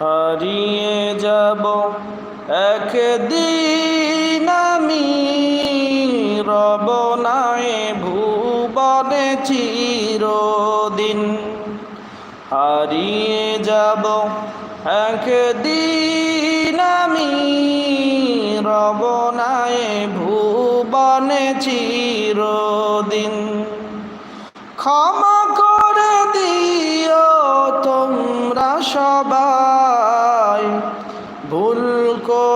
হারিয়ে যাব। একদিন আমি রব নাই ভুবনে চিরদিন হারিয়ে যাব। একদিন আমি রব নাই ভুবনে চিরদিন ক্ষমা করে দিও তোমরা সবাই।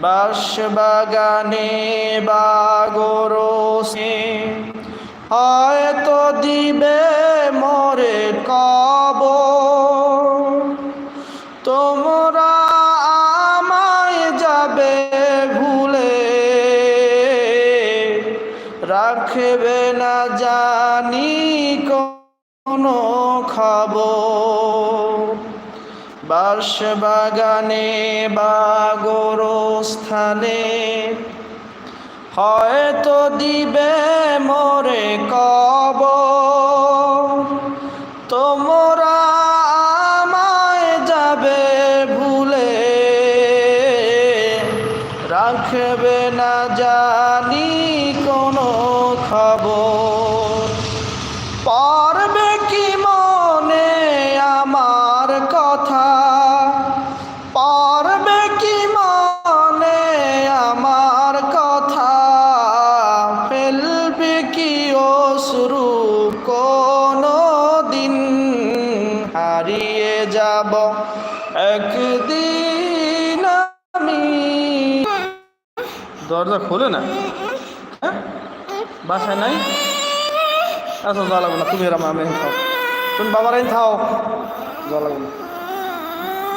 বাসবাগানে বাগরসে। হয়তো দিবে মোরে কব তোমরা আমায় যাবে ভুলে। রাখবে না জানি কোনো খবর। বাসবাগানে বা গোরস্থানে হয়তো দিবে মোরে কব তোমরা আমায় যাবে ভুলে। রাখবে না জানি কোনো খবর। হারিয়ে যাব। একদিন আমি দরজা খোলে না? হ্যাঁ? বাসায় নাই? আচ্ছা জ্বালাবো না, তুমি এরম আমি খাও। তুমি বাবার আইন খাও। জ্বালাবো না।